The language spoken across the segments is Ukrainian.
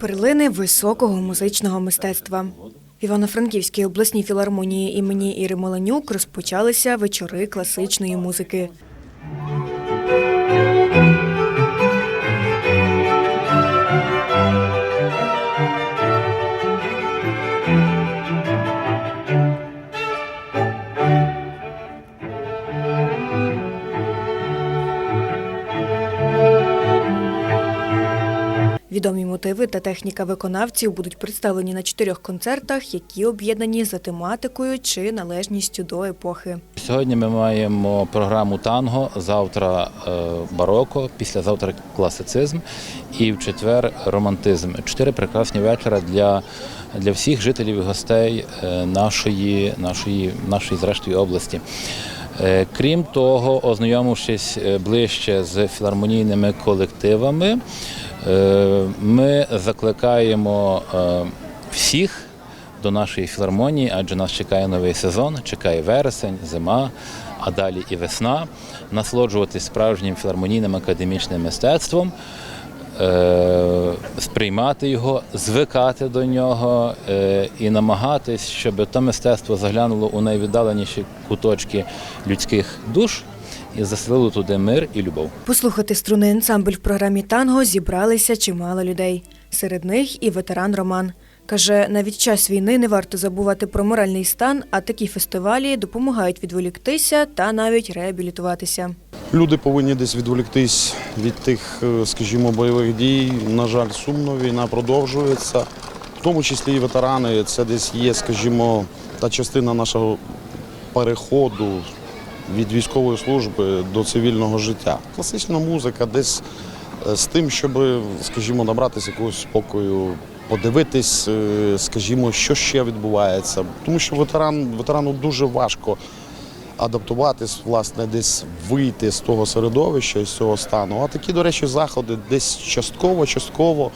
Перлини високого музичного мистецтва. В Івано-Франківській обласній філармонії імені Іри Моленюк розпочалися вечори класичної музики. Відомі мотиви та техніка виконавців будуть представлені на чотирьох концертах, які об'єднані за тематикою чи належністю до епохи. Сьогодні ми маємо програму танго, завтра е, бароко, післязавтра класицизм і в четвер романтизм. Чотири прекрасні вечора для, для всіх жителів і гостей е, нашої, нашої, нашої зрештою області. Е, Крім того, ознайомившись ближче з філармонійними колективами, ми закликаємо е, всіх до нашої філармонії, адже нас чекає новий сезон, чекає вересень, зима, а далі і весна. Насолоджуватись справжнім філармонійним академічним мистецтвом, е, сприймати його, звикати до нього е, і намагатись, щоб то мистецтво заглянуло у найвіддаленіші куточки людських душ і заселило туди мир і любов. Послухати струнний ансамбль в програмі танго зібралися чимало людей. Серед них і ветеран Роман. Каже, навіть час війни не варто забувати про моральний стан, а такі фестивалі допомагають відволіктися та навіть реабілітуватися. Люди повинні десь відволіктись від тих, е, скажімо, бойових дій. На жаль, сумно війна продовжується. В тому числі і ветерани. Це десь є, скажімо, та частина нашого переходу від військової служби до цивільного життя. Класична музика десь е, з тим, щоб, скажімо, набратися якогось спокою, подивитись, е, скажімо, що ще відбувається. Тому що ветеран, ветерану дуже важко адаптуватись, власне, десь вийти з того середовища, з цього стану. А такі, до речі, заходи десь частково, частково,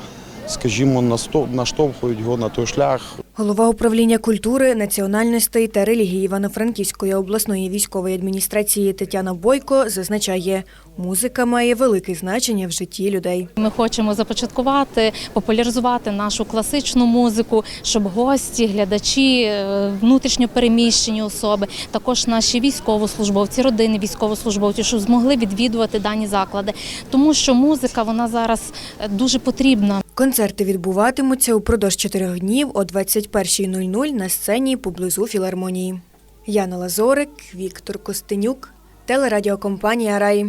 скажімо, наштовхують його на той шлях, Голова управління культури, національностей та релігії Івано-Франківської обласної військової адміністрації Тетяна Бойко зазначає, музика має велике значення в житті людей. Ми хочемо започаткувати, популяризувати нашу класичну музику, щоб гості, глядачі, е, внутрішньо переміщені особи, також наші військовослужбовці, родини військовослужбовців, щоб змогли відвідувати дані заклади, тому що музика вона зараз е, дуже потрібна. Концерти відбуватимуться упродовж чотирьох днів о 21.00 на сцені поблизу філармонії. Яна Лазорик, Віктор Костенюк, телерадіокомпанія Рай.